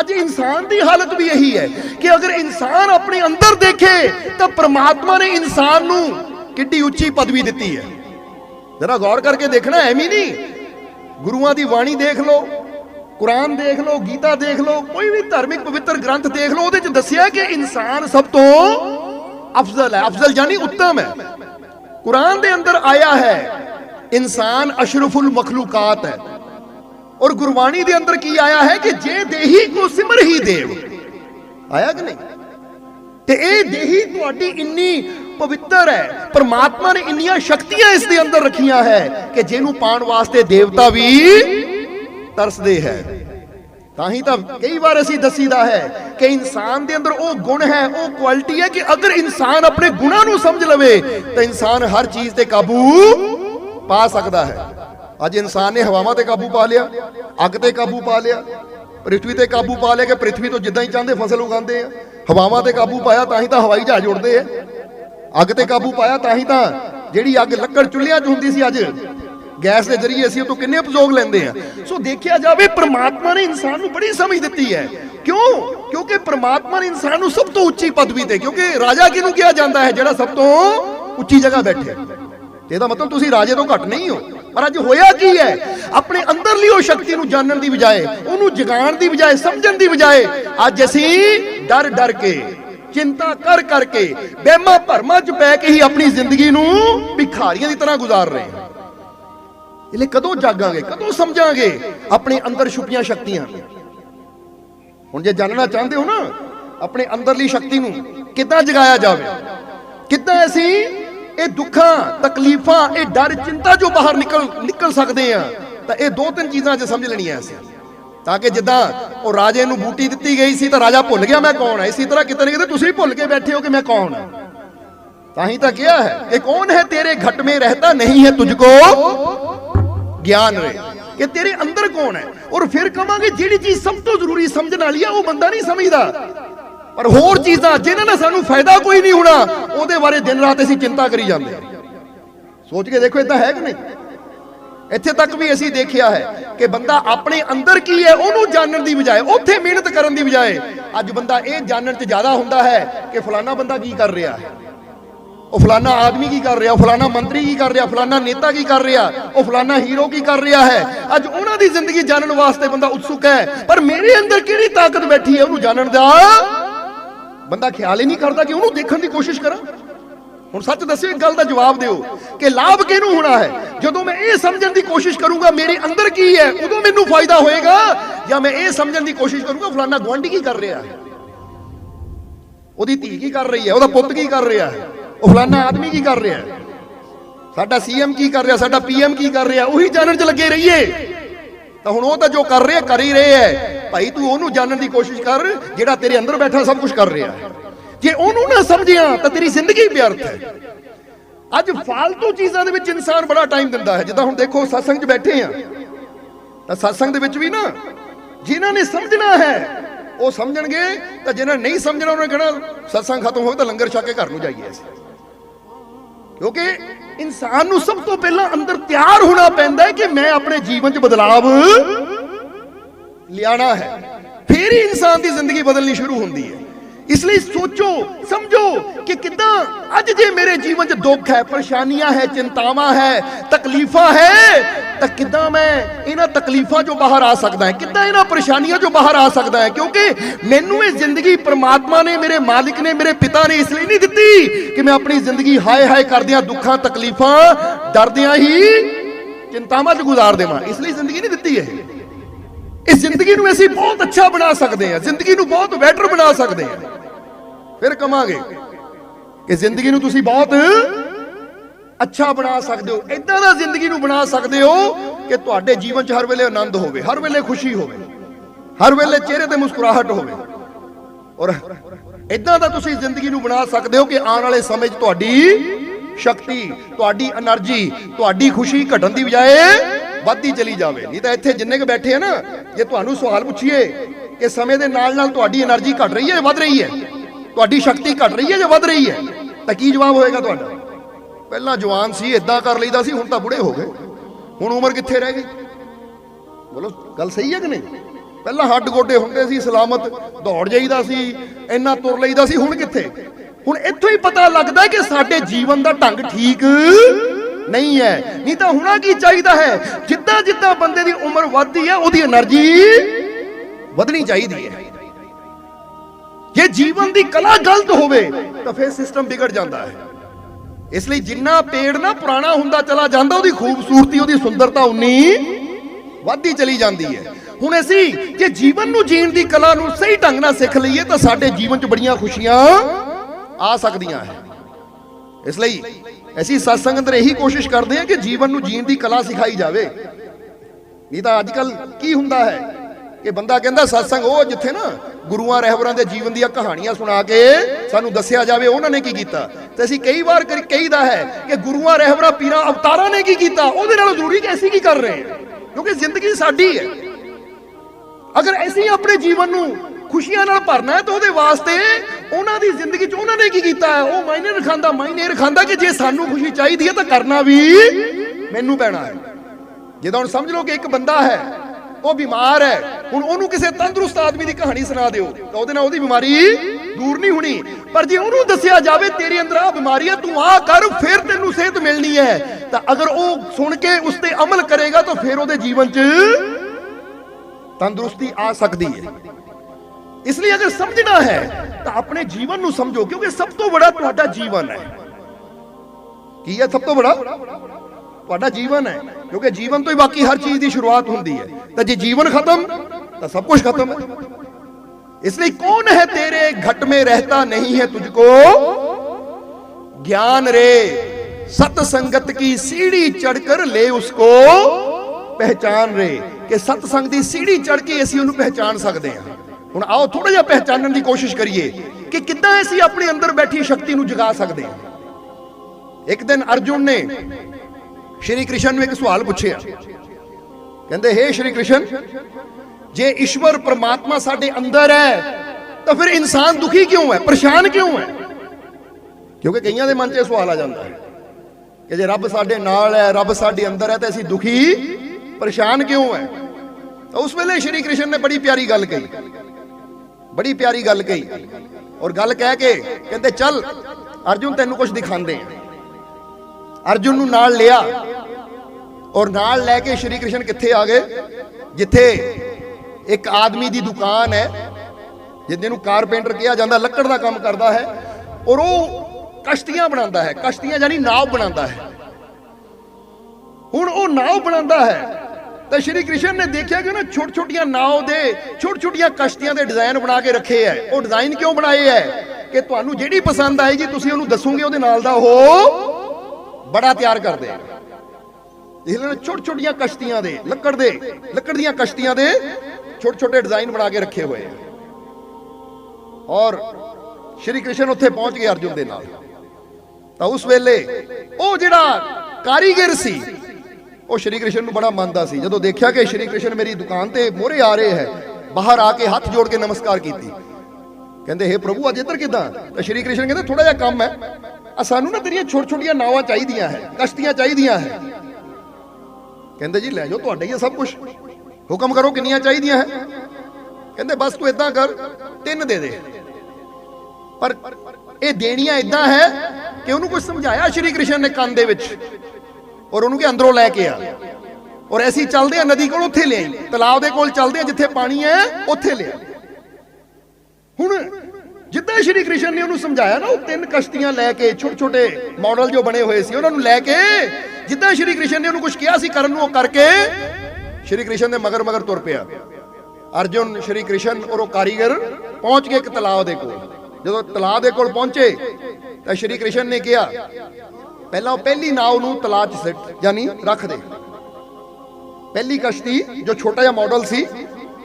ਅੱਜ ਇਨਸਾਨ ਦੀ ਹਾਲਤ ਵੀ ਇਹੀ ਹੈ ਕਿ ਅਗਰ ਇਨਸਾਨ ਆਪਣੇ ਅੰਦਰ ਦੇਖੇ, ਤਾਂ ਪ੍ਰਮਾਤਮਾ ਨੇ ਇਨਸਾਨ ਨੂੰ ਕਿੱਡੀ ਉੱਚੀ ਪਦਵੀ ਦਿੱਤੀ ਹੈ। ਜਰਾ ਗੌਰ ਕਰਕੇ ਦੇਖਣਾ, ਐਵੇਂ ਨਹੀਂ। ਗੁਰੂਆਂ ਦੀ ਬਾਣੀ ਦੇਖ ਲਓ, ਕੁਰਾਨ ਦੇਖ ਲਓ, ਗੀਤਾ ਦੇਖ ਲਓ, ਕੋਈ ਵੀ ਧਾਰਮਿਕ ਪਵਿੱਤਰ ਗ੍ਰੰਥ ਦੇਖ ਲਓ, ਉਹਦੇ ਚ ਦੱਸਿਆ ਕਿ ਇਨਸਾਨ ਸਭ ਤੋਂ ਅਫਜ਼ਲ ਹੈ। ਅਫਜ਼ਲ ਯਾਨੀ ਉੱਤਮ ਹੈ। ਕੁਰਾਨ ਦੇ ਅੰਦਰ ਆਇਆ ਹੈ, ਇਨਸਾਨ ਅਸ਼ਰਫੁਲ ਮਖਲੂਕਾਤ ਹੈ। ਔਰ ਗੁਰਬਾਣੀ ਦੇ ਅੰਦਰ ਕੀ ਆਇਆ ਹੈ ਕਿ ਜੇ ਦੇਹੀ ਕੋ ਸਿਮਰ ਹੀ ਦੇਵ। ਆਇਆ ਕਿ ਨਹੀਂ? ਤੇ ਇਹ ਦੇਹੀ ਤੁਹਾਡੀ ਇੰਨੀ ਪਵਿੱਤਰ ਹੈ, ਪ੍ਰਮਾਤਮਾ ਨੇ ਇੰਨੀਆਂ ਸ਼ਕਤੀਆਂ ਇਸ ਦੇ ਅੰਦਰ ਰੱਖੀਆਂ ਹੈ ਕਿ ਜਿਹਨੂੰ ਪਾਣ ਵਾਸਤੇ ਦੇਵਤਾ ਵੀ ਤਰਸਦੇ ਹੈ। ਤਾਂ ਹੀ ਤਾਂ ਕਈ ਵਾਰ ਅਸੀਂ ਦੱਸੀਦਾ ਹੈ ਕਿ ਇਨਸਾਨ ਦੇ ਅੰਦਰ ਉਹ ਗੁਣ ਹੈ, ਉਹ ਕੁਆਲਿਟੀ ਹੈ ਕਿ ਅਗਰ ਇਨਸਾਨ ਆਪਣੇ ਗੁਣਾਂ ਨੂੰ ਸਮਝ ਲਵੇ, ਤਾਂ ਇਨਸਾਨ ਹਰ ਚੀਜ਼ ਤੇ ਕਾਬੂ ਪਾ ਸਕਦਾ ਹੈ। ਅੱਜ ਇਨਸਾਨ ਨੇ ਹਵਾਵਾਂ ਤੇ ਕਾਬੂ ਪਾ ਲਿਆ, ਅੱਗ ਤੇ ਕਾਬੂ ਪਾ ਲਿਆ, ਪ੍ਰਿਥਵੀ ਤੇ ਕਾਬੂ ਪਾ ਲਿਆ ਕਿ ਪ੍ਰਿਥਵੀ ਤੋਂ ਜਿੱਦਾਂ ਹੀ ਚਾਹੁੰਦੇ ਫਸਲ ਉਗਾਉਂਦੇ ਆ। ਹਵਾਵਾਂ ਤੇ ਕਾਬੂ ਪਾਇਆ ਤਾਂ ਹੀ ਤਾਂ ਹਵਾਈ ਜਹਾਜ਼ ਉੜਦੇ ਆ। ਅੱਗ ਤੇ ਕਾਬੂ ਪਾਇਆ ਤਾਂ ਹੀ ਤਾਂ ਜਿਹੜੀ ਅੱਗ ਲੱਕੜ ਚੁੱਲ੍ਹਿਆਂ 'ਚ ਹੁੰਦੀ ਸੀ ਅੱਜ, ਗੈਸ ਦੇ ਜ਼ਰੀਏ ਅਸੀਂ ਉਹ ਤੋਂ ਕਿੰਨੇ ਉਪਯੋਗ ਲੈਂਦੇ ਆ। ਸੋ ਦੇਖਿਆ ਜਾਵੇ, ਪ੍ਰਮਾਤਮਾ ਨੇ ਇਨਸਾਨ ਨੂੰ ਬੜੀ ਸਮਝ ਦਿੱਤੀ ਹੈ। ਕਿਉਂ? ਕਿਉਂਕਿ ਪ੍ਰਮਾਤਮਾ ਨੇ ਇਨਸਾਨ ਨੂੰ ਸਭ ਤੋਂ ਉੱਚੀ ਪਦਵੀ ਤੇ, ਕਿਉਂਕਿ ਰਾਜਾ ਕਿਹਨੂੰ ਕਿਹਾ ਜਾਂਦਾ ਹੈ ਜਿਹੜਾ ਸਭ ਤੋਂ ਉੱਚੀ ਜਗ੍ਹਾ ਬੈਠੇ? ਇਹਦਾ ਮਤਲਬ ਤੁਸੀਂ ਰਾਜੇ ਤੋਂ ਘੱਟ ਨਹੀਂ ਹੋ। ਪਰ ਅੱਜ ਹੋਇਆ ਕੀ ਹੈ? ਆਪਣੇ ਅੰਦਰਲੀ ਉਹ ਸ਼ਕਤੀ ਨੂੰ ਜਾਣਨ ਦੀ ਬਜਾਏ, ਉਹਨੂੰ ਜਗਾਉਣ ਦੀ ਬਜਾਏ, ਸਮਝਣ ਦੀ ਬਜਾਏ, ਅੱਜ ਅਸੀਂ ਡਰ ਡਰ ਕੇ, ਚਿੰਤਾ ਕਰ ਕਰਕੇ ਬਹਿਮਾ ਭਰਮਾਂ ਚ ਪੈ ਕੇ ਹੀ ਆਪਣੀ ਜ਼ਿੰਦਗੀ ਨੂੰ ਭਿਖਾਰੀਆਂ ਦੀ ਤਰ੍ਹਾਂ ਗੁਜ਼ਾਰ ਰਹੇ ਹਾਂ। ਇਹਲੇ ਕਦੋਂ ਜਾਗਾਂਗੇ, ਕਦੋਂ ਸਮਝਾਂਗੇ ਆਪਣੇ ਅੰਦਰ ਛੁਪੀਆਂ ਸ਼ਕਤੀਆਂ? ਹੁਣ ਜੇ ਜਾਣਨਾ ਚਾਹੁੰਦੇ ਹੋ ਨਾ, ਆਪਣੇ ਅੰਦਰਲੀ ਸ਼ਕਤੀ ਨੂੰ ਕਿੱਦਾਂ ਜਗਾਇਆ ਜਾਵੇ? ਕਿੱਦਾਂ ਅਸੀਂ ਇਹ ਦੁੱਖਾਂ, ਤਕਲੀਫਾਂ, ਇਹ ਡਰ, ਚਿੰਤਾ ਜੋ ਬਾਹਰ ਨਿਕਲ ਨਿਕਲ ਸਕਦੇ ਆ, ਤਾਂ ਇਹ ਦੋ ਤਿੰਨ ਚੀਜ਼ਾਂ 'ਚ ਸਮਝ ਲੈਣੀਆਂ ਐ ਤਾਂ ਕਿ ਜਿੱਦਾਂ ਉਹ ਰਾਜੇ ਨੂੰ ਬੂਟੀ ਦਿੱਤੀ ਗਈ ਸੀ, ਤਾਂ ਰਾਜਾ ਭੁੱਲ ਗਿਆ, ਮੈਂ ਕੌਣ ਆ? ਇਸੇ ਤਰ੍ਹਾਂ ਕਿਤੇ ਨਾ ਕਿਤੇ ਤੁਸੀਂ ਭੁੱਲ ਕੇ ਬੈਠੇ ਹੋ ਕਿ ਮੈਂ ਕੌਣ ਆ। ਤਾਂ ਹੀ ਤਾਂ ਕਿਹਾ ਹੈ, ਇਹ ਕੌਣ ਹੈ ਤੇਰੇ ਘਟ ਮੇ ਰਹਤਾ ਨਹੀਂ ਹੈ ਤੁਝਕੋ ਗਿਆਨ ਰੇ? ਕਿ ਤੇਰੇ ਅੰਦਰ ਕੌਣ ਹੈ? ਔਰ ਫਿਰ ਕਵਾਂਗੇ ਜਿਹੜੀ ਚੀਜ਼ ਸਭ ਤੋਂ ਜ਼ਰੂਰੀ ਸਮਝਣ ਵਾਲੀ ਆ, ਉਹ ਬੰਦਾ ਨਹੀਂ ਸਮਝਦਾ। ਪਰ ਹੋਰ ਚੀਜ਼ਾਂ ਜਿਨ੍ਹਾਂ ਨਾਲ ਸਾਨੂੰ ਫਾਇਦਾ ਕੋਈ ਨਹੀਂ ਹੋਣਾ, ਉਹਦੇ ਬਾਰੇ ਦਿਨ ਰਾਤ ਅਸੀਂ ਚਿੰਤਾ ਕਰੀ ਜਾਂਦੇ ਹਾਂ। ਸੋਚ ਕੇ ਦੇਖੋ ਇਦਾਂ ਹੈ ਕਿ ਨਹੀਂ? ਇੱਥੇ ਤੱਕ ਵੀ ਅਸੀਂ ਦੇਖਿਆ ਹੈ ਕਿ ਬੰਦਾ ਆਪਣੇ ਅੰਦਰ ਕੀ ਹੈ, ਉਹਨੂੰ ਜਾਣਨ ਦੀ ਬਜਾਏ, ਉੱਥੇ ਮਿਹਨਤ ਕਰਨ ਦੀ ਬਜਾਏ, ਅੱਜ ਬੰਦਾ ਇਹ ਜਾਣਨ 'ਚ ਜ਼ਿਆਦਾ ਹੁੰਦਾ ਹੈ ਕਿ ਫਲਾਣਾ ਬੰਦਾ ਕੀ ਕਰ ਰਿਹਾ ਹੈ। ਉਹ ਫਲਾਣਾ ਆਦਮੀ ਕੀ ਕਰ ਰਿਹਾ, ਉਹ ਫਲਾਣਾ ਮੰਤਰੀ ਕੀ ਕਰ ਰਿਹਾ ਫਲਾਣਾ ਨੇਤਾ ਕੀ ਕਰ ਰਿਹਾ, ਉਹ ਫਲਾਣਾ ਹੀਰੋ ਕੀ ਕਰ ਰਿਹਾ ਹੈ। ਅੱਜ ਉਹਨਾਂ ਦੀ ਜ਼ਿੰਦਗੀ ਜਾਣਨ ਵਾਸਤੇ ਬੰਦਾ ਉਤਸੁਕ ਹੈ, ਪਰ ਮੇਰੇ ਅੰਦਰ ਕਿਹੜੀ ਤਾਕਤ ਬੈਠੀ ਹੈ ਉਹਨੂੰ ਜਾਣਨ ਦਾ? ਬੰਦਾ ਖਿਆਲ ਹੀ ਨਹੀਂ ਕਰਦਾ ਕਿ ਉਹਨੂੰ ਦੇਖਣ ਦੀ ਕੋਸ਼ਿਸ਼ ਕਰਾਂ। ਹੁਣ ਸੱਚ ਦੱਸਿਓ ਇੱਕ ਗੱਲ ਦਾ ਜਵਾਬ ਦਿਓ ਕਿ ਲਾਭ ਕਿਹਨੂੰ ਹੋਣਾ ਹੈ? ਜਦੋਂ ਮੈਂ ਇਹ ਸਮਝਣ ਦੀ ਕੋਸ਼ਿਸ਼ ਕਰੂੰਗਾ, ਮੇਰੇ ਅੰਦਰ ਕੀ ਹੈ, ਉਦੋਂ ਮੈਨੂੰ ਫਾਇਦਾ ਹੋਏਗਾ? ਜਾਂ ਮੈਂ ਇਹ ਸਮਝਣ ਦੀ ਕੋਸ਼ਿਸ਼ ਕਰੂੰਗਾ ਫਲਾਣਾ ਗੁਆਂਢੀ ਕੀ ਕਰ ਰਿਹਾ ਹੈ? ਉਹਦੀ ਧੀ ਕੀ ਕਰ ਰਹੀ ਹੈ? ਉਹਦਾ ਪੁੱਤ ਕੀ ਕਰ ਰਿਹਾ ਹੈ? ਉਹ ਫਲਾਣਾ ਆਦਮੀ ਕੀ ਕਰ ਰਿਹਾ ਹੈ? ਸਾਡਾ ਸੀਐਮ ਕੀ ਕਰ ਰਿਹਾ? ਸਾਡਾ ਪੀਐਮ ਕੀ ਕਰ ਰਿਹਾ? ਉਹੀ ਜਾਣਨ 'ਚ ਲੱਗੇ ਰਹੀਏ। ਤਾਂ ਹੁਣ ਉਹ ਤਾਂ ਜੋ ਕਰ ਰਿਹਾ, ਕਰ ਹੀ ਰਹੇ ਹੈ। ਭਾਈ, ਤੂੰ ਉਹਨੂੰ ਜਾਣਨ ਦੀ ਕੋਸ਼ਿਸ਼ ਕਰ, ਜਿਹੜਾ ਤੇਰੇ ਅੰਦਰ ਬੈਠਾ ਸਭ ਕੁਝ ਕਰ ਰਿਹਾ ਜੇ ਉਹਨੂੰ ਨਾ ਸਮਝਿਆ, ਤਾਂ ਤੇਰੀ ਜ਼ਿੰਦਗੀ ਵਿਅਰਥ ਹੈ। ਅੱਜ ਫਾਲਤੂ ਚੀਜ਼ਾਂ ਦੇ ਵਿੱਚ ਇਨਸਾਨ ਬੜਾ ਟਾਈਮ ਦਿੰਦਾ ਹੈ। ਜਿੱਦਾਂ ਹੁਣ ਦੇਖੋ, ਸਤਸੰਗ 'ਚ ਬੈਠੇ ਆ ਤਾਂ ਸਤਸੰਗ ਦੇ ਵਿੱਚ ਵੀ ਨਾ, ਜਿਨ੍ਹਾਂ ਨੇ ਸਮਝਣਾ ਹੈ, ਉਹ ਸਮਝਣਗੇ। ਤਾਂ ਜਿਨ੍ਹਾਂ ਨਹੀਂ ਸਮਝਣਾ, ਉਹਨਾਂ ਨੇ ਕਹਿਣਾ, ਸਤਸੰਗ ਖਤਮ ਹੋਵੇ ਤਾਂ ਲੰਗਰ ਛਕ ਕੇ ਘਰ ਨੂੰ ਜਾਈਏ ਅਸੀਂ। ਕਿਉਂਕਿ ਇਨਸਾਨ ਨੂੰ ਸਭ ਤੋਂ ਪਹਿਲਾਂ ਅੰਦਰ ਤਿਆਰ ਹੋਣਾ ਪੈਂਦਾ ਹੈ ਕਿ ਮੈਂ ਆਪਣੇ ਜੀਵਨ 'ਚ ਬਦਲਾਵ ਲਿਆਣਾ ਹੈ। ਫਿਰ ਹੀ ਇਨਸਾਨ ਦੀ ਜ਼ਿੰਦਗੀ ਬਦਲਣੀ ਸ਼ੁਰੂ ਹੁੰਦੀ ਹੈ। ਇਸ ਲਈ ਸੋਚੋ, ਸਮਝੋ ਕਿ ਕਿਦਾਂ ਅੱਜ ਜੇ ਮੇਰੇ ਜੀਵਨ 'ਚ ਦੁੱਖ ਹੈ, ਪਰੇਸ਼ਾਨੀਆਂ ਹੈ, ਚਿੰਤਾਵਾਂ ਹੈ, ਤਕਲੀਫਾਂ ਹੈ, ਤਾਂ ਕਿਦਾਂ ਮੈਂ ਇਹਨਾਂ ਤਕਲੀਫਾਂ 'ਚੋਂ ਬਾਹਰ ਆ ਸਕਦਾ ਹਾਂ? ਕਿਦਾਂ ਇਹਨਾਂ ਪਰੇਸ਼ਾਨੀਆਂ 'ਚੋਂ ਬਾਹਰ ਆ ਸਕਦਾ ਹੈ? ਕਿਉਂਕਿ ਮੈਨੂੰ ਇਹ ਜ਼ਿੰਦਗੀ ਪ੍ਰਮਾਤਮਾ ਨੇ, ਮੇਰੇ ਮਾਲਿਕ ਨੇ, ਮੇਰੇ ਪਿਤਾ ਨੇ ਇਸ ਲਈ ਨਹੀਂ ਦਿੱਤੀ ਕਿ ਮੈਂ ਆਪਣੀ ਜ਼ਿੰਦਗੀ ਹਾਏ ਹਾਏ ਕਰਦਿਆਂ ਦੁੱਖਾਂ, ਤਕਲੀਫਾਂ, ਡਰਦਿਆਂ ਹੀ ਚਿੰਤਾਵਾਂ 'ਚ ਗੁਜ਼ਾਰ ਦੇਵਾਂ। ਇਸ ਲਈ ਜ਼ਿੰਦਗੀ ਨਹੀਂ ਦਿੱਤੀ ਇਹ। ਇਹ ਜ਼ਿੰਦਗੀ ਨੂੰ ਅਸੀਂ ਬਹੁਤ ਅੱਛਾ ਬਣਾ ਸਕਦੇ ਆ ਜ਼ਿੰਦਗੀ ਨੂੰ ਬਹੁਤ ਬੈਟਰ ਬਣਾ ਸਕਦੇ ਆ ਫਿਰ ਕਵਾਂਗੇ ਕਿ ਜ਼ਿੰਦਗੀ ਨੂੰ ਤੁਸੀਂ ਬਹੁਤ ਅੱਛਾ ਬਣਾ ਸਕਦੇ ਹੋ ਇਦਾਂ ਦਾ ਜ਼ਿੰਦਗੀ ਨੂੰ ਬਣਾ ਸਕਦੇ ਹੋ ਕਿ ਤੁਹਾਡੇ ਜੀਵਨ 'ਚ ਹਰ ਵੇਲੇ ਆਨੰਦ ਹੋਵੇ, ਹਰ ਵੇਲੇ ਖੁਸ਼ੀ ਹੋਵੇ, ਹਰ ਵੇਲੇ ਚਿਹਰੇ ਤੇ ਮੁਸਕਰਾਹਟ ਹੋਵੇ। ਔਰ ਇਦਾਂ ਦਾ ਤੁਸੀਂ ਜ਼ਿੰਦਗੀ ਨੂੰ ਬਣਾ ਸਕਦੇ ਹੋ ਕਿ ਆਉਣ ਵਾਲੇ ਸਮੇਂ 'ਚ ਤੁਹਾਡੀ ਸ਼ਕਤੀ, ਤੁਹਾਡੀ એનર્ਜੀ ਤੁਹਾਡੀ ਖੁਸ਼ੀ ਘਟਣ ਦੀ ਬਜਾਏ ਵੱਧਦੀ ਚਲੀ ਜਾਵੇ। ਨਹੀਂ ਤਾਂ ਇੱਥੇ ਜਿੰਨੇ ਕ ਬੈਠੇ ਆ ਨਾ, ਜੇ ਤੁਹਾਨੂੰ ਸਵਾਲ ਪੁੱਛੀਏ ਕਿ ਸਮੇਂ ਦੇ ਨਾਲ ਨਾਲ ਤੁਹਾਡੀ એનર્ਜੀ ਘਟ ਰਹੀ ਹੈ ਜਾਂ ਵੱਧ ਰਹੀ ਹੈ? ਤੁਹਾਡੀ ਸ਼ਕਤੀ ਘਟ ਰਹੀ ਹੈ ਜਾਂ ਵੱਧ ਰਹੀ ਹੈ? ਤਾਂ ਕੀ ਜਵਾਬ ਹੋਏਗਾ ਤੁਹਾਡਾ? ਪਹਿਲਾਂ ਜਵਾਨ ਸੀ ਇਦਾਂ ਕਰ ਲਈਦਾ ਸੀ, ਹੁਣ ਤਾਂ ਬੁੜੇ ਹੋ ਗਏ। ਹੁਣ ਉਮਰ ਕਿੱਥੇ ਰਹਿ ਗਈ? ਬੋਲੋ, ਗੱਲ ਸਹੀ ਹੈ ਕਿ ਨਹੀਂ? ਪਹਿਲਾਂ ਹੱਡ ਗੋਡੇ ਹੁੰਦੇ ਸੀ, ਸਲਾਮਤ ਦੌੜ ਜਾਈਦਾ ਸੀ, ਇੰਨਾ ਤੁਰ ਲਈਦਾ ਸੀ, ਹੁਣ ਕਿੱਥੇ? ਹੁਣ ਇੱਥੋਂ ਹੀ ਪਤਾ ਲੱਗਦਾ ਕਿ ਸਾਡੇ ਜੀਵਨ ਦਾ ਢੰਗ ਠੀਕ ਨਹੀਂ ਹੈ। ਨਹੀਂ ਤਾਂ ਹੋਣਾ ਕੀ ਚਾਹੀਦਾ ਹੈ? ਜਿੱਦਾਂ ਜਿੱਦਾਂ ਬੰਦੇ ਦੀ ਉਮਰ ਵੱਧਦੀ ਹੈ, ਉਹਦੀ એનર્ਜੀ ਵਧਣੀ ਚਾਹੀਦੀ ਹੈ। ਜੇ ਜੀਵਨ ਦੀ ਕਲਾ ਗਲਤ ਹੋਵੇ, ਤਾਂ ਫਿਰ ਸਿਸਟਮ ਵਿਗੜ ਜਾਂਦਾ ਹੈ। ਇਸ ਲਈ ਜਿੰਨਾ ਪੇੜ ਨਾ ਪੁਰਾਣਾ ਹੁੰਦਾ ਚਲਾ ਜਾਂਦਾ, ਉਹਦੀ ਖੂਬਸੂਰਤੀ, ਉਹਦੀ ਸੁੰਦਰਤਾ ਉਨੀ ਵੱਧਦੀ ਚਲੀ ਜਾਂਦੀ ਹੈ। ਹੁਣ ਅਸੀਂ ਜੇ ਜੀਵਨ ਨੂੰ ਜੀਣ ਦੀ ਕਲਾ ਨੂੰ ਸਹੀ ਢੰਗ ਨਾਲ ਸਿੱਖ ਲਈਏ, ਤਾਂ ਸਾਡੇ ਜੀਵਨ 'ਚ ਬੜੀਆਂ ਖੁਸ਼ੀਆਂ ਆ ਸਕਦੀਆਂ ਹੈ। ਇਸ ਲਈ ਅਸੀਂ ਸਤਸੰਗ ਅੰਦਰ ਇਹੀ ਕੋਸ਼ਿਸ਼ ਕਰਦੇ ਹਾਂ ਕਿ ਜੀਵਨ ਨੂੰ ਜੀਣ ਦੀ ਕਲਾ ਸਿਖਾਈ ਜਾਵੇ। ਨਹੀਂ ਤਾਂ ਅੱਜ ਕੱਲ ਕੀ ਹੁੰਦਾ ਹੈ ਕਿ ਬੰਦਾ ਕਹਿੰਦਾ ਸਤਸੰਗ ਉਹ ਜਿੱਥੇ ਨਾ ਗੁਰੂਆਂ ਰਹਿਬਰਾਂ ਦੇ ਜੀਵਨ ਦੀਆਂ ਕਹਾਣੀਆਂ ਸੁਣਾ ਕੇ ਸਾਨੂੰ ਦੱਸਿਆ ਜਾਵੇ, ਉਹਨਾਂ ਨੇ ਕੀ ਕੀਤਾ? ਤੇ ਅਸੀਂ ਕਈ ਵਾਰ ਕਹੀਦਾ ਹੈ ਕਿ ਗੁਰੂਆਂ ਰਹਿਬਰਾਂ ਪੀਰਾਂ ਅਵਤਾਰਾਂ ਨੇ ਕੀ ਕੀਤਾ? ਉਹਦੇ ਨਾਲ ਜ਼ਰੂਰੀ ਕਿ ਅਸੀਂ ਕੀ ਕਰ ਰਹੇ ਹਾਂ? ਕਿਉਂਕਿ ਜ਼ਿੰਦਗੀ ਸਾਡੀ ਹੈ। ਅਗਰ ਅਸੀਂ ਆਪਣੇ ਜੀਵਨ ਨੂੰ ਖੁਸ਼ੀਆਂ ਨਾਲ ਭਰਨਾ ਹੈ ਤਾਂ ਉਹਦੇ ਵਾਸਤੇ ਉਹਨਾਂ ਦੀ ਜ਼ਿੰਦਗੀ 'ਚ ਉਹਨਾਂ ਨੇ ਕੀ ਕੀਤਾ ਹੈ? ਉਹ ਮਾਇਨੇ ਰਖਾਂਦਾ ਮਾਇਨੇ ਰਖਾਂਦਾ ਕਿ ਜੇ ਸਾਨੂੰ ਖੁਸ਼ੀ ਚਾਹੀਦੀ ਹੈ ਤਾਂ ਕਰਨਾ ਵੀ ਮੈਨੂੰ ਪੈਣਾ ਹੈ। ਜਿੱਦਾਂ ਹੁਣ ਸਮਝ ਲਓ ਕਿ ਇੱਕ ਬੰਦਾ ਹੈ, ਉਹ ਬਿਮਾਰ ਹੈ, ਹੁਣ ਉਹਨੂੰ ਕਿਸੇ ਤੰਦਰੁਸਤ ਆਦਮੀ ਦੀ ਕਹਾਣੀ ਸੁਣਾ ਦਿਓ। ਤਾਂ ਉਹਦੇ ਨਾਲ ਉਹਦੀ ਬਿਮਾਰੀ ਦੂਰ ਨਹੀਂ ਹੋਣੀ। ਪਰ ਜੇ ਉਹਨੂੰ ਦੱਸਿਆ ਜਾਵੇ, ਤੇਰੇ ਅੰਦਰ ਆ ਬਿਮਾਰੀ ਹੈ, ਤੂੰ ਆ ਕਰ, ਫਿਰ ਤੈਨੂੰ ਸਿਹਤ ਮਿਲਣੀ ਹੈ। ਤਾਂ ਅਗਰ ਉਹ ਸੁਣ ਕੇ ਉਸ ਤੇ ਅਮਲ ਕਰੇਗਾ, ਤਾਂ ਫਿਰ ਉਹਦੇ ਜੀਵਨ 'ਚ ਤੰਦਰੁਸਤੀ ਆ ਸਕਦੀ ਹੈ। ਇਸ ਲਈ ਅਗਰ ਸਮਝਣਾ ਹੈ, ਤਾਂ ਆਪਣੇ ਜੀਵਨ ਨੂੰ ਸਮਝੋ, ਕਿਉਂਕਿ ਸਭ ਤੋਂ ਬੜਾ ਤੁਹਾਡਾ ਜੀਵਨ ਹੈ। ਕੀ ਹੈ ਸਭ ਤੋਂ ਬੜਾ ਤੁਹਾਡਾ ਜੀਵਨ ਹੈ, ਕਿਉਂਕਿ ਜੀਵਨ ਤੋਂ ਹੀ ਬਾਕੀ ਹਰ ਚੀਜ਼ ਦੀ ਸ਼ੁਰੂਆਤ ਹੁੰਦੀ ਹੈ। ਤਾਂ ਜੇ ਜੀਵਨ ਖਤਮ, ਤਾਂ ਸਭ ਕੁਝ ਖਤਮ ਹੈ। ਇਸ ਲਈ ਕੌਣ ਹੈ ਤੇਰੇ ਘਟ ਮੇ ਰਹਤਾ ਨਹੀਂ ਹੈ ਤਜ ਕੋ ਗਿਆਨ ਤੁਝਕੋ ज्ञान रे सत संगत की सीढ़ी चढ़कर ले उसको पहचान रे कि ਦੀ ਸੀੜੀ ਚੜ ਕੇ ਅਸੀਂ ਉਹਨੂੰ पहचान ਸਕਦੇ ਹਾਂ। ਹੁਣ ਆਓ ਥੋੜਾ ਜਿਹਾ ਪਹਿਚਾਨਣ ਦੀ ਕੋਸ਼ਿਸ਼ ਕਰੀਏ ਕਿ ਕਿੱਦਾਂ ਅਸੀਂ ਆਪਣੇ ਅੰਦਰ ਬੈਠੀ ਸ਼ਕਤੀ ਨੂੰ ਜਗਾ ਸਕਦੇ ਹਾਂ। ਇੱਕ ਦਿਨ ਅਰਜੁਨ ਨੇ ਸ਼੍ਰੀ ਕ੍ਰਿਸ਼ਨ ਨੂੰ ਇੱਕ ਸਵਾਲ ਪੁੱਛਿਆ। ਕਹਿੰਦੇ, ਹੇ ਸ਼੍ਰੀ ਕ੍ਰਿਸ਼ਨ, ਜੇ ਈਸ਼ਵਰ ਪ੍ਰਮਾਤਮਾ ਸਾਡੇ ਅੰਦਰ ਹੈ, ਤਾਂ ਫਿਰ ਇਨਸਾਨ ਦੁਖੀ ਕਿਉਂ ਹੈ? ਪਰੇਸ਼ਾਨ ਕਿਉਂ ਹੈ? ਕਿਉਂਕਿ ਕਈਆਂ ਦੇ ਮਨ 'ਚ ਇਹ ਸਵਾਲ ਆ ਜਾਂਦਾ ਹੈ ਕਿ ਜੇ ਰੱਬ ਸਾਡੇ ਨਾਲ ਹੈ, ਰੱਬ ਸਾਡੇ ਅੰਦਰ ਹੈ, ਤਾਂ ਅਸੀਂ ਦੁਖੀ, ਪਰੇਸ਼ਾਨ ਕਿਉਂ ਹੈ? ਤਾਂ ਉਸ ਵੇਲੇ ਸ਼੍ਰੀ ਕ੍ਰਿਸ਼ਨ ਨੇ ਬੜੀ ਪਿਆਰੀ ਗੱਲ ਕਹੀ। ਬੜੀ ਪਿਆਰੀ ਗੱਲ ਕਹੀ ਔਰ ਗੱਲ ਕਹਿ ਕੇ ਕਹਿੰਦੇ, ਚੱਲ, ਅਰਜੁਨ ਤੈਨੂੰ ਕੁਝ ਦਿਖਾਉਂਦੇ ਆ ਅਰਜੁਨ ਨੂੰ ਨਾਲ ਲਿਆ ਔਰ ਨਾਲ ਲੈ ਕੇ ਸ਼੍ਰੀ ਕ੍ਰਿਸ਼ਨ ਕਿੱਥੇ ਆ ਗਏ? ਜਿੱਥੇ ਇੱਕ ਆਦਮੀ ਦੀ ਦੁਕਾਨ ਹੈ ਜਿਹਦੇ ਨੂੰ ਕਾਰਪੈਂਟਰ ਕਿਹਾ ਜਾਂਦਾ, ਲੱਕੜ ਦਾ ਕੰਮ ਕਰਦਾ ਹੈ ਔਰ ਉਹ ਕਸ਼ਤੀਆਂ ਬਣਾਉਂਦਾ ਹੈ। ਕਸ਼ਤੀਆਂ ਯਾਨੀ ਨਾਵ ਬਣਾਉਂਦਾ ਹੈ। ਹੁਣ ਉਹ ਨਾਵ ਬਣਾਉਂਦਾ ਹੈ। ਤਾਂ ਸ਼੍ਰੀ ਕ੍ਰਿਸ਼ਨ ਨੇ ਦੇਖਿਆ ਕਿ ਨਾ ਛੋਟ ਛੋਟੀਆਂ ਨਾਵ ਦੇ ਛੋਟ ਛੋਟੀਆਂ ਕਸ਼ਤੀਆਂ ਦੇ ਡਿਜ਼ਾਈਨ ਬਣਾ ਕੇ ਰੱਖੇ ਹੈ ਉਹ ਡਿਜ਼ਾਈਨ ਕਿਉਂ ਬਣਾਏ ਹੈ ਕਿ ਤੁਹਾਨੂੰ ਜਿਹੜੀ ਪਸੰਦ ਆਏਗੀ, ਤੁਸੀਂ ਉਹਨੂੰ ਦੱਸੋਗੇ, ਉਹਦੇ ਨਾਲ ਦਾ ਉਹ ਬੜਾ ਤਿਆਰ ਕਰਦੇ ਆ। ਇਸ ਛੋਟ ਛੋਟੀਆਂ ਕਸ਼ਤੀਆਂ ਦੇ, ਲੱਕੜ ਦੇ, ਲੱਕੜ ਦੀਆਂ ਕਸ਼ਤੀਆਂ ਦੇ ਛੋਟੇ ਛੋਟੇ ਡਿਜ਼ਾਈਨ ਬਣਾ ਕੇ ਰੱਖੇ ਹੋਏ ਆ। ਔਰ ਸ਼੍ਰੀ ਕ੍ਰਿਸ਼ਨ ਉੱਥੇ ਪਹੁੰਚ ਗਏ ਅਰਜੁਨ ਦੇ ਨਾਲ। ਤਾਂ ਉਸ ਵੇਲੇ ਉਹ ਜਿਹੜਾ ਕਾਰੀਗਰ ਸੀ ਉਹ ਸ਼੍ਰੀ ਕ੍ਰਿਸ਼ਨ ਨੂੰ ਬੜਾ ਮੰਨਦਾ ਸੀ। ਜਦੋਂ ਦੇਖਿਆ ਕਿ ਸ਼੍ਰੀ ਕ੍ਰਿਸ਼ਨ ਮੇਰੀ ਦੁਕਾਨ ਤੇ ਮੋਹਰੇ ਆ ਰਹੇ ਹੈ, ਬਾਹਰ ਆ ਕੇ ਹੱਥ ਜੋੜ ਕੇ ਨਮਸਕਾਰ ਕੀਤੀ। ਕਹਿੰਦੇ हे ਪ੍ਰਭੂ, ਅੱਜ ਇੱਧਰ ਕਿਦਾਂ? ਤਾਂ ਸ਼੍ਰੀ ਕ੍ਰਿਸ਼ਨ ਕਹਿੰਦੇ ਥੋੜਾ ਜਿਹਾ ਕੰਮ ਹੈ। ਆ ਸਾਨੂੰ ਨਾ ਤੇਰੀਆਂ ਛੋਟ ਛੋਟੀਆਂ ਨਾਵਾਂ ਚਾਹੀਦੀਆਂ ਹੈ, ਕਸ਼ਤੀਆਂ ਚਾਹੀਦੀਆਂ ਹੈ। ਕਹਿੰਦੇ, ਜੀ, ਲੈ ਜਾਓ, ਤੁਹਾਡਾ ਹੀ ਹੈ ਸਭ ਕੁਝ ਹੁਕਮ ਕਰੋ ਕਿੰਨੀਆਂ ਚਾਹੀਦੀਆਂ ਹੈ। ਕਹਿੰਦੇ, ਬਸ ਤੂੰ ਇਦਾਂ ਕਰ, ਤਿੰਨ ਦੇ ਦੇ। ਪਰ ਇਹ ਦੇਣੀਆਂ ਇਦਾਂ ਹੈ ਕਿ ਉਹਨੂੰ ਕੁਝ ਸਮਝਾਇਆ ਸ਼੍ਰੀ ਕ੍ਰਿਸ਼ਨ ਨੇ ਕੰਨ ਦੇ ਵਿੱਚ। ਔਰ ਉਹਨੂੰ ਕਿ ਅੰਦਰੋਂ ਲੈ ਕੇ ਆ। ਔਰ ਅਸੀਂ ਚੱਲਦੇ ਆ ਨਦੀ ਕੋਲ, ਉੱਥੇ ਲੈ ਤਲਾਬ ਦੇ ਕੋਲ ਚੱਲਦੇ ਆ, ਜਿੱਥੇ ਪਾਣੀ ਹੈ, ਉੱਥੇ ਲੈ ਹੁਣ ਜਿੱਦਾਂ ਸ਼੍ਰੀ ਕ੍ਰਿਸ਼ਨ ਨੇ ਉਹਨੂੰ ਸਮਝਾਇਆ ਨਾ, ਉਹ ਤਿੰਨ ਕਸ਼ਤੀਆਂ ਲੈ ਕੇ ਛੋਟੇ ਛੋਟੇ ਮਾਡਲ ਜੋ ਬਣੇ ਹੋਏ ਸੀ, ਉਹਨਾਂ ਨੂੰ ਲੈ ਕੇ, ਜਿੱਦਾਂ ਸ਼੍ਰੀ ਕ੍ਰਿਸ਼ਨ ਨੇ ਉਹਨੂੰ ਕੁਝ ਕਿਹਾ ਸੀ ਕਰਨ ਨੂੰ, ਉਹ ਕਰਕੇ ਸ਼੍ਰੀ ਕ੍ਰਿਸ਼ਨ ਦੇ ਮਗਰ ਮਗਰ ਤੁਰ ਪਿਆ। ਅਰਜੁਨ, ਸ਼੍ਰੀ ਕ੍ਰਿਸ਼ਨ ਔਰ ਉਹ ਕਾਰੀਗਰ ਪਹੁੰਚ ਗਏ ਇੱਕ ਤਲਾਬ ਦੇ ਕੋਲ। ਜਦੋਂ ਤਲਾਬ ਦੇ ਕੋਲ ਪਹੁੰਚੇ, ਤਾਂ ਸ਼੍ਰੀ ਕ੍ਰਿਸ਼ਨ ਨੇ ਕਿਹਾ ਪਹਿਲਾਂ ਉਹ ਪਹਿਲੀ ਨਾਵ ਨੂੰ ਤਲਾਅ 'ਚ ਸਿੱਟ, ਯਾਨੀ ਰੱਖ ਦੇ। ਪਹਿਲੀ ਕਸ਼ਤੀ, ਜੋ ਛੋਟਾ ਜਿਹਾ ਮਾਡਲ ਸੀ,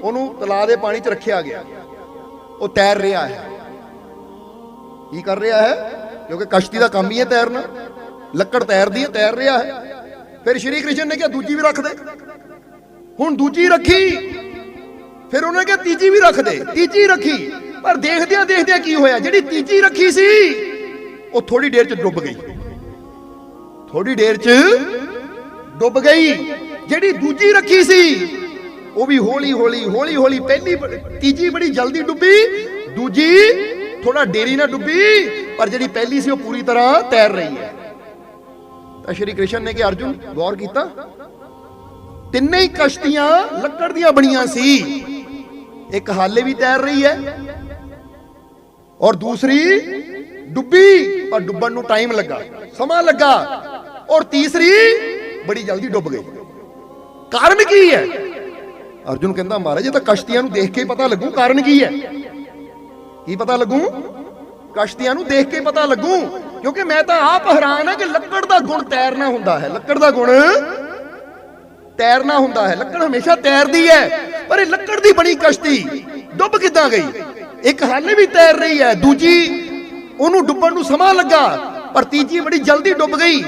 ਉਹਨੂੰ ਤਲਾਬ ਦੇ ਪਾਣੀ 'ਚ ਰੱਖਿਆ ਗਿਆ। ਉਹ ਤੈਰ ਰਿਹਾ ਹੈ। ਕੀ ਕਰ ਰਿਹਾ ਹੈ? ਕਿਉਂਕਿ ਕਸ਼ਤੀ ਦਾ ਕੰਮ ਹੀ ਹੈ ਤੈਰਨਾ। ਲੱਕੜ ਤੈਰਦੀ ਹੈ, ਤੈਰ ਰਿਹਾ ਹੈ। ਫਿਰ ਸ਼੍ਰੀ ਕ੍ਰਿਸ਼ਨ ਨੇ ਕਿਹਾ, ਦੂਜੀ ਵੀ ਰੱਖ ਦੇ। ਹੁਣ ਦੂਜੀ ਰੱਖੀ। ਫਿਰ ਉਹਨੇ ਕਿਹਾ, ਤੀਜੀ ਵੀ ਰੱਖ ਦੇ। ਤੀਜੀ ਰੱਖੀ। ਪਰ ਦੇਖਦਿਆਂ ਦੇਖਦਿਆਂ ਕੀ ਹੋਇਆ? ਜਿਹੜੀ ਤੀਜੀ ਰੱਖੀ ਸੀ, ਉਹ ਥੋੜੀ ਦੇਰ ਚ ਡੁੱਬ ਗਈ। ਥੋੜੀ ਦੇਰ ਚ ਡੁੱਬ ਗਈ। ਜਿਹੜੀ ਦੂਜੀ ਰੱਖੀ ਸੀ, ਉਹ ਵੀ ਹੌਲੀ ਹੌਲੀ ਹੌਲੀ ਹੌਲੀ ਪਹਿਲੀ ਤੀਜੀ ਬੜੀ ਜਲਦੀ ਡੁੱਬੀ, ਦੂਜੀ ਥੋੜਾ ਡੇਰੀ ਨਾਲ ਡੁੱਬੀ, ਪਰ ਜਿਹੜੀ ਪਹਿਲੀ ਸੀ ਉਹ ਪੂਰੀ ਤਰ੍ਹਾਂ ਤੈਰ ਰਹੀ ਹੈ। ਤਾਂ ਸ਼੍ਰੀ ਕ੍ਰਿਸ਼ਨ ਨੇ ਕਿ ਅਰਜੁਨ, ਗੌਰ ਕੀਤਾ। ਤਿੰਨੇ ਹੀ ਕਸ਼ਤੀਆਂ ਲੱਕੜ ਦੀਆਂ ਬਣੀਆਂ ਸੀ। ਇੱਕ ਹਾਲੇ ਵੀ ਤੈਰ ਰਹੀ ਹੈ ਔਰ ਦੂਸਰੀ ਡੁੱਬੀ, ਪਰ ਡੁੱਬਣ ਨੂੰ ਟਾਈਮ ਲੱਗਾ, ਸਮਾਂ ਲੱਗਾ। ਔਰ ਤੀਸਰੀ ਬੜੀ ਜਲਦੀ ਡੁੱਬ ਗਈ। ਕਾਰਨ ਕੀ ਹੈ? ਅਰਜੁਨ ਕਹਿੰਦਾ, ਮਹਾਰਾਜ, ਇਹ ਤਾਂ ਕਸ਼ਤੀਆਂ ਨੂੰ ਦੇਖ ਕੇ ਹੀ ਪਤਾ ਲੱਗੂ, ਕਾਰਨ ਕੀ ਹੈ? ਕੀ ਪਤਾ ਲੱਗੂ? ਕਸ਼ਤੀਆਂ ਨੂੰ ਦੇਖ ਕੇ ਪਤਾ ਲੱਗੂ, ਕਿਉਂਕਿ ਮੈਂ ਤਾਂ ਆਪ ਹੈਰਾਨ ਹਾਂ ਕਿ ਲੱਕੜ ਦਾ ਗੁਣ ਤੈਰਨਾ ਹੁੰਦਾ ਹੈ। ਲੱਕੜ ਦਾ ਗੁਣ ਤੈਰਨਾ ਹੁੰਦਾ ਹੈ। ਲੱਕੜ ਹਮੇਸ਼ਾ ਤੈਰਦੀ ਹੈ, ਪਰ ਇਹ ਲੱਕੜ ਦੀ ਬਣੀ ਕਸ਼ਤੀ ਡੁੱਬ ਕਿੱਦਾਂ ਗਈ? ਇੱਕ ਹਾਲੇ ਵੀ ਤੈਰ ਰਹੀ ਹੈ, ਦੂਜੀ ਉਹਨੂੰ ਡੁੱਬਣ ਨੂੰ ਸਮਾਂ ਲੱਗਾ, ਪਰ ਤੀਜੀ ਬੜੀ ਜਲਦੀ ਡੁੱਬ ਗਈ।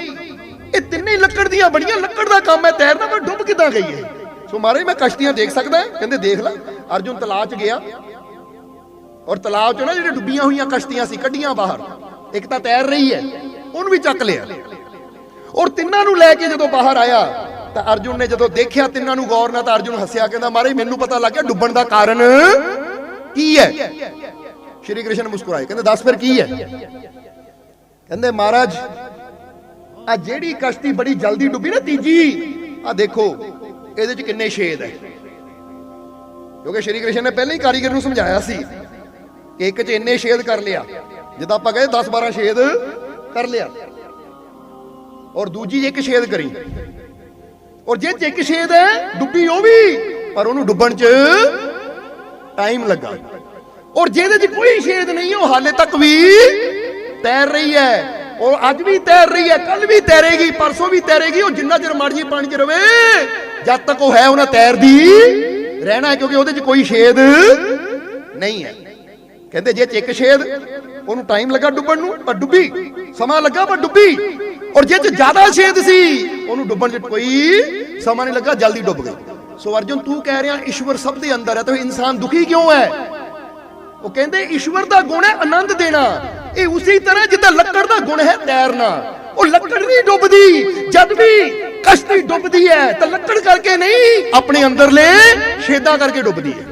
ਇਹ ਤਿੰਨੇ ਲੱਕੜ ਦੀਆਂ ਬਣੀਆਂ ਲੱਕੜ ਦਾ ਕੰਮ ਹੈ, ਤੈਰਨਾ ਪਰ ਡੁੱਬ ਕਿੱਦਾਂ ਗਈ ਹੈ ਸੋ ਮਹਾਰਾਜ ਮੈਂ ਕਸ਼ਤੀਆਂ ਦੇਖ ਸਕਦਾ ਹਾਂ? ਕਹਿੰਦੇ ਦੇਖ ਲੈ, ਅਰਜੁਨ ਤਲਾਅ 'ਚ ਗਿਆ। ਔਰ ਤਲਾਅ 'ਚੋਂ ਨਾ ਜਿਹੜੇ ਡੁੱਬੀਆਂ ਹੋਈਆਂ ਕਸ਼ਤੀਆਂ ਸੀ, ਕੱਢੀਆਂ ਬਾਹਰ। ਇੱਕ ਤਾਂ ਤੈਰ ਰਹੀ ਹੈ, ਉਹਨੂੰ ਵੀ ਚੱਕ ਲਿਆ। ਔਰ ਤਿੰਨਾਂ ਨੂੰ ਲੈ ਕੇ ਜਦੋਂ ਬਾਹਰ ਆਇਆ, ਤਾਂ ਅਰਜੁਨ ਨੇ ਜਦੋਂ ਦੇਖਿਆ ਤਿੰਨਾਂ ਨੂੰ ਗੌਰ ਨਾਲ ਤਾਂ ਅਰਜੁਨ ਹੱਸਿਆ, ਕਹਿੰਦਾ ਮਹਾਰਾਜ ਮੈਨੂੰ ਪਤਾ ਲੱਗ ਗਿਆ, ਡੁੱਬਣ ਦਾ ਕਾਰਨ ਕੀ ਹੈ? ਸ਼੍ਰੀ ਕ੍ਰਿਸ਼ਨ ਮੁਸਕਰਾਏ, ਕਹਿੰਦੇ, ਦੱਸ ਫਿਰ ਕੀ ਹੈ? ਕਹਿੰਦੇ, ਮਹਾਰਾਜ ਆ ਜਿਹੜੀ ਕਸ਼ਤੀ ਬੜੀ ਜਲਦੀ ਡੁੱਬੀ ਨਾ ਤੀਜੀ। ਆ ਦੇਖੋ, ਇਹਦੇ ਚ ਕਿੰਨੇ ਛੇਦ ਹੈ ਕਿਉਂਕਿ ਸ਼੍ਰੀ ਕ੍ਰਿਸ਼ਨ ਨੇ ਪਹਿਲਾਂ ਹੀ ਕਾਰੀਗਰ ਨੂੰ ਸਮਝਾਇਆ ਸੀ ਕਿ ਇੱਕ ਚ ਇੰਨੇ ਛੇਦ ਕਰ ਲਿਆ। ਜਿੱਦਾਂ ਆਪਾਂ ਕਹੇ 10 12 ਛੇਦ ਕਰ ਲਿਆ। ਔਰ ਦੂਜੀ ਇੱਕ ਛੇਦ ਕਰੀ। ਔਰ ਜੇ 'ਚ ਇੱਕ ਛੇਦ ਹੈ ਡੁੱਬੀ ਉਹ ਵੀ, ਪਰ ਉਹਨੂੰ ਡੁੱਬਣ 'ਚ ਟਾਈਮ ਲੱਗਾ। ਔਰ ਜਿਹਦੇ 'ਚ ਕੋਈ ਛੇਦ ਨਹੀਂ, ਉਹ ਹਾਲੇ ਤੱਕ ਵੀ ਤੈਰ ਰਹੀ ਹੈ ਉਹ ਅੱਜ ਵੀ ਤੈਰ ਰਹੀ ਹੈ ਕੱਲ ਵੀ ਤੈਰੇਗੀ, ਪਰਸੋਂ ਵੀ ਤੈਰੇਗੀ, ਉਹ ਜਿੰਨਾ ਚਿਰ ਮਰਜ਼ੀ ਪਾਣੀ 'ਚ ਰਵੇ, ਜਦ ਤੱਕ ਉਹ ਹੈ ਉਹਨਾਂ ਤੈਰਦੀ, ਰਹਿਣਾ ਹੈ ਕਿਉਂਕਿ ਉਹਦੇ 'ਚ ਕੋਈ ਛੇਦ ਨਹੀਂ ਹੈ। ਕਹਿੰਦੇ ਜੇ 'ਚ ਇੱਕ ਛੇਦ, ਉਹਨੂੰ ਟਾਈਮ ਲੱਗਾ ਡੁੱਬਣ ਨੂੰ, ਪਰ ਡੁੱਬੀ, ਸਮਾਂ ਲੱਗਾ ਪਰ ਡੁੱਬੀ। ਔਰ ਜੇ 'ਚ ਜ਼ਿਆਦਾ ਛੇਦ ਸੀ, ਉਹਨੂੰ ਡੁੱਬਣ 'ਚ ਕੋਈ ਸਮਾਂ ਨਹੀਂ ਲੱਗਾ, ਜਲਦੀ ਡੁੱਬ ਗਈ। ਸੋ ਅਰਜੁਨ, ਤੂੰ ਕਹਿ ਰਿਹਾ, ਈਸ਼ਵਰ ਸਭ ਦੇ ਅੰਦਰ ਹੈ, ਤਾਂ ਇਨਸਾਨ ਦੁਖੀ ਕਿਉਂ ਹੈ? ਉਹ ਕਹਿੰਦੇ, ਈਸ਼ਵਰ ਦਾ ਗੁਣ ਹੈ ਆਨੰਦ ਦੇਣਾ। ਇਹ ਉਸੇ ਤਰ੍ਹਾਂ ਜਿੱਦਾਂ ਲੱਕੜ ਦਾ ਗੁਣ ਹੈ ਤੈਰਨਾ ਉਹ ਲੱਕੜ ਨਹੀਂ ਡੁੱਬਦੀ, ਜਦ ਵੀ ਕਸ਼ਤੀ ਡੁੱਬਦੀ ਹੈ, ਤਾਂ ਲੱਕੜ ਕਰਕੇ ਨਹੀਂ, ਆਪਣੇ ਅੰਦਰਲੇ ਛੇਦਾਂ ਕਰਕੇ ਡੁੱਬਦੀ ਹੈ।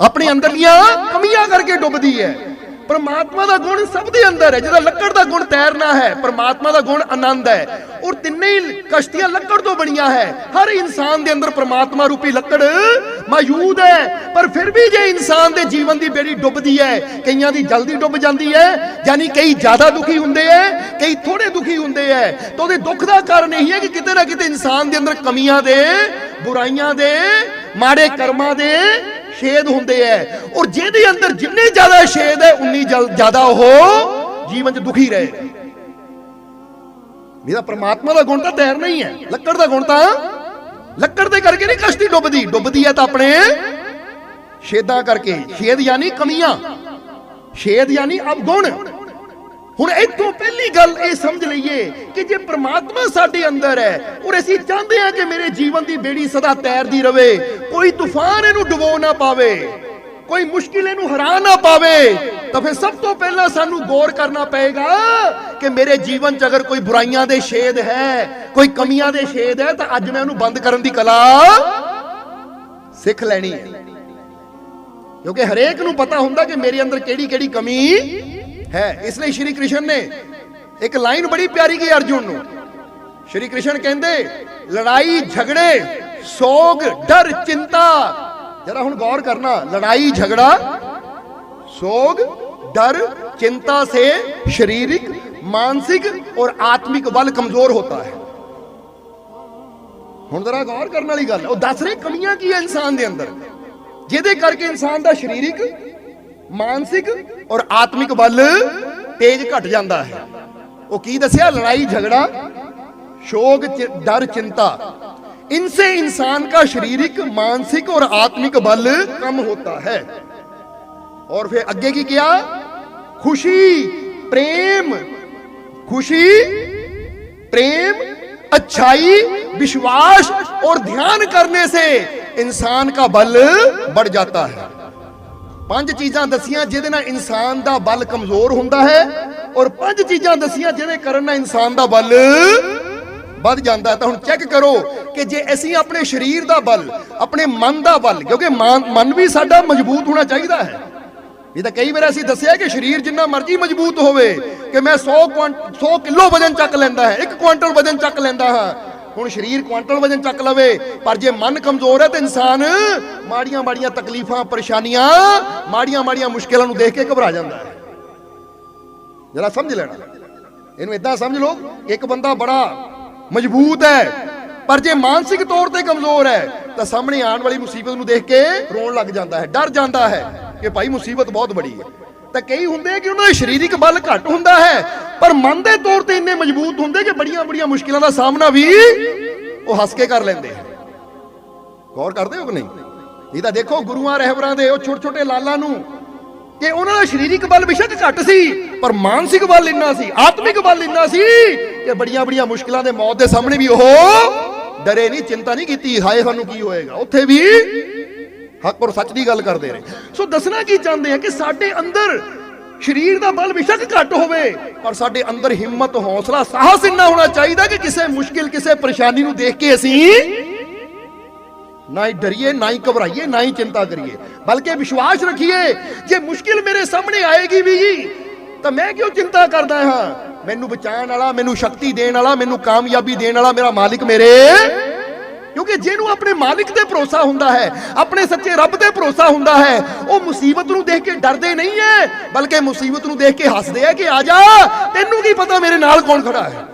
ਆਪਣੇ ਅੰਦਰਲੀਆਂ ਕਮੀਆਂ ਕਰਕੇ ਡੁੱਬਦੀ ਹੈ। ਪਰਮਾਤਮਾ ਦਾ ਗੁਣ ਸਭ ਦੇ ਅੰਦਰ ਹੈ, ਜਿਹਦਾ ਲੱਕੜ ਦਾ ਗੁਣ ਤੈਰਨਾ ਹੈ, ਪਰਮਾਤਮਾ ਦਾ ਗੁਣ ਆਨੰਦ ਹੈ। ਔਰ ਤਿੰਨੇ ਹੀ ਕਸ਼ਤੀਆਂ ਲੱਕੜ ਤੋਂ ਬਣੀਆਂ ਹੈ। ਹਰ ਇਨਸਾਨ ਦੇ ਅੰਦਰ ਪਰਮਾਤਮਾ ਰੂਪੀ ਲੱਕੜ ਮੌਜੂਦ ਹੈ। ਪਰ ਫਿਰ ਵੀ ਜੇ ਇਨਸਾਨ ਦੇ ਜੀਵਨ ਦੀ ਬੇੜੀ ਡੁੱਬਦੀ ਹੈ, ਕਈਆਂ ਦੀ ਜਲਦੀ ਡੁੱਬ ਜਾਂਦੀ ਹੈ, ਯਾਨੀ ਕਈ ਜ਼ਿਆਦਾ ਦੁਖੀ ਹੁੰਦੇ ਹੈ, ਕਈ ਥੋੜੇ ਦੁਖੀ ਹੁੰਦੇ ਹੈ, ਤਾਂ ਉਹਦੇ ਦੁੱਖ ਦਾ ਕਾਰਨ ਇਹ ਹੈ ਕਿ ਕਿਤੇ ਨਾ ਕਿਤੇ ਇਨਸਾਨ ਦੇ ਅੰਦਰ ਕਮੀਆਂ ਦੇ, ਬੁਰਾਈਆਂ ਦੇ, ਮਾੜੇ ਕਰਮਾਂ ਦੇ ਛੇਦ ਹੁੰਦੇ ਐ। ਔਰ ਜਿਹਦੇ ਅੰਦਰ ਜਿੰਨੇ ਜ਼ਿਆਦਾ ਛੇਦ ਹੈ ਉਨੀ ਜ਼ਿਆਦਾ ਉਹ ਜੀਵਨ 'ਚ ਦੁਖੀ ਰਹੇਗਾ ਮੇਰਾ ਪ੍ਰਮਾਤਮਾ ਦਾ ਗੁਣ ਤਾਂ ਤੈਰਨਾ ਹੀ ਹੈ ਲੱਕੜ ਦਾ ਗੁਣ ਤਾਂ ਲੱਕੜ ਦੇ ਕਰਕੇ ਨਹੀਂ ਕਸ਼ਤੀ ਡੁੱਬਦੀ। ਡੁੱਬਦੀ ਹੈ ਤਾਂ ਆਪਣੇ ਛੇਦਾਂ ਕਰਕੇ। ਛੇਦ ਯਾਨੀ ਕਮੀਆਂ। ਛੇਦ ਯਾਨੀ ਅਵਗੁਣ। ਹੁਣ ਇੱਥੋਂ ਪਹਿਲੀ ਗੱਲ ਇਹ ਸਮਝ ਲਈਏ ਕਿ ਜੇ ਪ੍ਰਮਾਤਮਾ ਸਾਡੇ ਅੰਦਰ ਹੈ, ਔਰ ਅਸੀਂ ਚਾਹੁੰਦੇ ਹਾਂ ਕਿ ਮੇਰੇ ਜੀਵਨ ਦੀ ਬੇੜੀ ਸਦਾ ਤੈਰਦੀ ਰਵੇ, ਕੋਈ ਤੂਫਾਨ ਇਹਨੂੰ ਡੁਬੋ ਨਾ ਪਾਵੇ, ਕੋਈ ਮੁਸ਼ਕਿਲ ਇਹਨੂੰ ਹਰਾ ਨਾ ਪਾਵੇ, ਤਾਂ ਫਿਰ ਸਭ ਤੋਂ ਪਹਿਲਾਂ ਸਾਨੂੰ ਗੌਰ ਕਰਨਾ ਪਏਗਾ ਕਿ ਮੇਰੇ ਜੀਵਨ 'ਚ ਅਗਰ ਕੋਈ ਬੁਰਾਈਆਂ ਦੇ ਛੇਦ ਹੈ, ਕੋਈ ਕਮੀਆਂ ਦੇ ਛੇਦ ਹੈ, ਤਾਂ ਅੱਜ ਮੈਂ ਉਹਨੂੰ ਬੰਦ ਕਰਨ ਦੀ ਕਲਾ ਸਿੱਖ ਲੈਣੀ ਹੈ। ਕਿਉਂਕਿ ਹਰੇਕ ਨੂੰ ਪਤਾ ਹੁੰਦਾ ਕਿ ਮੇਰੇ ਅੰਦਰ ਕਿਹੜੀ ਕਿਹੜੀ ਕਮੀ ਹੈ ਇਸ ਲਈ ਸ਼੍ਰੀ ਕ੍ਰਿਸ਼ਨ ਨੇ ਇੱਕ ਲਾਈਨ ਬੜੀ ਪਿਆਰੀ ਕੀ ਅਰਜੁਨ ਨੂੰ ਸ਼੍ਰੀ ਕ੍ਰਿਸ਼ਨ ਕਹਿੰਦੇ ਲੜਾਈ ਝਗੜੇ ਸੋਗ ਡਰ ਚਿੰਤਾ ਜਰਾ ਹੁਣ ਗੌਰ ਕਰਨਾ ਲੜਾਈ झगड़ा सोग डर चिंता से शारीरिक मानसिक और आत्मिक बल कमजोर होता है ਹੁਣ ਜ਼ਰਾ ਗੌਰ ਕਰਨ ਵਾਲੀ ਗੱਲ ਹੈ। ਉਹ ਦੱਸ ਰਹੇ ਕਮੀਆਂ ਕੀ ਹੈ ਇਨਸਾਨ ਦੇ ਅੰਦਰ ਜਿਹਦੇ ਕਰਕੇ ਇਨਸਾਨ ਦਾ ਸਰੀਰਿਕ ਮਾਨਸਿਕ ਔਰ ਆਤਮਿਕ ਬਲ ਤੇਜ ਘਟ ਜਾਂਦਾ ਹੈ ਉਹ ਕੀ ਦੱਸਿਆ ਲੜਾਈ ਝਗੜਾ शोक चि- डर चिंता इनसे इंसान का शारीरिक मानसिक और आत्मिक बल कम होता है और फिर आगे की क्या खुशी प्रेम खुशी प्रेम अच्छाई विश्वास और ध्यान करने से इंसान का बल बढ़ जाता है ਪੰਜ ਚੀਜ਼ਾਂ ਦਸੀਆਂ ਜਿਹਦੇ ਨਾਲ ਇਨਸਾਨ ਦਾ ਬਲ ਕਮਜ਼ੋਰ ਹੁੰਦਾ ਹੈ ਔਰ ਪੰਜ ਚੀਜ਼ਾਂ ਦਸੀਆਂ ਜਿਹਦੇ ਕਰਨ ਨਾਲ ਇਨਸਾਨ ਦਾ ਬਲ ਵੱਧ ਜਾਂਦਾ ਤਾਂ ਹੁਣ ਚੈੱਕ ਕਰੋ ਕਿ ਜੇ ਅਸੀਂ ਆਪਣੇ ਸਰੀਰ ਦਾ ਬਲ, ਆਪਣੇ ਮਨ ਦਾ ਬਲ, ਕਿਉਂਕਿ ਮਨ ਮਨ ਵੀ ਸਾਡਾ ਮਜ਼ਬੂਤ ਹੋਣਾ ਚਾਹੀਦਾ ਹੈ। ਇਹ ਤਾਂ ਕਈ ਵਾਰ ਅਸੀਂ ਦੱਸਿਆ ਕਿ ਸਰੀਰ ਜਿੰਨਾ ਮਰਜ਼ੀ ਮਜ਼ਬੂਤ ਹੋਵੇ ਕਿ ਮੈਂ 100 ਕੁਆਂਟ 100 ਕਿਲੋ ਵਜਨ ਚੱਕ ਲੈਂਦਾ ਹੈ 1 ਕੁਇੰਟਲ ਵਜਨ ਚੱਕ ਲੈਂਦਾ ਹਾਂ। ਹੁਣ ਸਰੀਰ ਕੁਆਂਟਲ ਵਜਨ ਚੱਕ ਲਵੇ, ਪਰ ਜੇ ਮਨ ਕਮਜ਼ੋਰ ਹੈ ਤਾਂ ਇਨਸਾਨ ਮਾੜੀਆਂ ਮਾੜੀਆਂ ਤਕਲੀਫਾਂ, ਪਰੇਸ਼ਾਨੀਆਂ, ਮਾੜੀਆਂ ਮਾੜੀਆਂ ਮੁਸ਼ਕਿਲਾਂ ਨੂੰ ਦੇਖ ਕੇ ਘਬਰਾ ਜਾਂਦਾ ਹੈ। ਜਰਾ ਸਮਝ ਲੈਣਾ। ਇਹਨੂੰ ਇਦਾਂ ਸਮਝ ਲਓ, ਇੱਕ ਬੰਦਾ ਬੜਾ ਮਜ਼ਬੂਤ ਹੈ, ਪਰ ਜੇ ਮਾਨਸਿਕ ਤੌਰ ਤੇ ਕਮਜ਼ੋਰ ਹੈ, ਤਾਂ ਸਾਹਮਣੇ ਆਉਣ ਵਾਲੀ ਮੁਸੀਬਤ ਨੂੰ ਦੇਖ ਕੇ ਰੋਣ ਲੱਗ ਜਾਂਦਾ ਹੈ, ਡਰ ਜਾਂਦਾ ਹੈ ਕਿ ਭਾਈ ਮੁਸੀਬਤ ਬਹੁਤ ਬੜੀ ਹੈ। ਤਾਂ ਕਈ ਹੁੰਦੇ ਕਿ ਉਹਨਾਂ ਦਾ ਸਰੀਰਕ ਬਲ ਘੱਟ ਹੁੰਦਾ ਹੈ। ਪਰ ਮਨ ਦੇ ਤੌਰ ਤੇ ਇੰਨੇ ਮਜ਼ਬੂਤ ਹੁੰਦੇ ਕਿ ਬੜੀਆਂ ਬੜੀਆਂ ਮੁਸ਼ਕਿਲਾਂ ਦਾ ਸਾਹਮਣਾ ਵੀ ਉਹ ਹੱਸ ਕੇ ਕਰ ਲੈਂਦੇ ਗੌਰ ਕਰਦੇ ਹੋ ਕਿ ਨਹੀਂ? ਇਹ ਤਾਂ ਦੇਖੋ ਗੁਰੂਆਂ, ਰਹਿਬਰਾਂ ਦੇ ਉਹ ਛੋਟੇ ਛੋਟੇ ਲਾਲਾਂ ਨੂੰ ਕਿ ਉਹਨਾਂ ਦਾ ਸਰੀਰਕ ਬਲ ਬਿਸ਼ੱਕ ਘੱਟ ਸੀ, ਪਰ ਮਾਨਸਿਕ ਬਲ ਇੰਨਾ ਸੀ, ਆਤਮਿਕ ਬਲ ਇੰਨਾ ਸੀ ਕਿ ਬੜੀਆਂ ਬੜੀਆਂ ਮੁਸ਼ਕਿਲਾਂ ਦੇ ਮੌਤ ਦੇ ਸਾਹਮਣੇ ਵੀ ਉਹ ਡਰੇ ਨਹੀਂ, ਚਿੰਤਾ ਨਹੀਂ ਕੀਤੀ, ਹਾਏ ਸਾਨੂੰ ਕੀ ਹੋਏਗਾ? ਉੱਥੇ ਵੀ ਹੱਕ ਔਰ ਸੱਚ ਦੀ ਗੱਲ ਕਰਦੇ ਰਹੇ ਸੋ ਦੱਸਣਾ ਕੀ ਚਾਹੁੰਦੇ ਆ ਕਿ ਸਾਡੇ ਅੰਦਰ ਸਰੀਰ ਦਾ ਬਲ ਬਿਸ਼ੱਕ ਘੱਟ ਹੋਵੇ। ਪਰ ਸਾਡੇ ਅੰਦਰ ਹਿੰਮਤ ਹੌਸਲਾ ਸਾਹਸ ਇੰਨਾ ਹੋਣਾ ਚਾਹੀਦਾ ਕਿ ਕਿਸੇ ਮੁਸ਼ਕਿਲ ਕਿਸੇ ਪਰੇਸ਼ਾਨੀ ਨੂੰ ਦੇਖ ਕੇ ਅਸੀਂ ਨਾ ਹੀ ਡਰੀਏ ਨਾ ਹੀ ਘਬਰਾਈਏ ਨਾ ਹੀ ਚਿੰਤਾ ਕਰੀਏ। ਬਲਕਿ ਵਿਸ਼ਵਾਸ ਰੱਖੀਏ ਜੇ ਮੁਸ਼ਕਿਲ ਮੇਰੇ ਸਾਹਮਣੇ ਆਏਗੀ ਵੀ ਤਾਂ ਮੈਂ ਕਿਉਂ ਚਿੰਤਾ ਕਰਦਾ ਹਾਂ? ਮੈਨੂੰ ਬਚਾਉਣ ਵਾਲਾ ਮੈਨੂੰ ਸ਼ਕਤੀ ਦੇਣ ਵਾਲਾ ਮੈਨੂੰ ਕਾਮਯਾਬੀ ਦੇਣ ਵਾਲਾ ਮੇਰਾ ਮਾਲਿਕ ਮੇਰੇ ਕਿਉਂਕਿ ਜਿਹਨੂੰ ਆਪਣੇ ਮਾਲਿਕ ਤੇ ਭਰੋਸਾ ਹੁੰਦਾ ਹੈ, ਆਪਣੇ ਸੱਚੇ ਰੱਬ ਤੇ ਭਰੋਸਾ ਹੁੰਦਾ ਹੈ, ਉਹ ਮੁਸੀਬਤ ਨੂੰ ਦੇਖ ਕੇ ਡਰਦੇ ਨਹੀਂ ਹੈ ਬਲਕਿ ਮੁਸੀਬਤ ਨੂੰ ਦੇਖ ਕੇ ਹੱਸਦੇ ਆ ਕਿ ਆ ਜਾ, ਤੈਨੂੰ ਕੀ ਪਤਾ ਮੇਰੇ ਨਾਲ ਕੌਣ ਖੜਾ ਹੈ।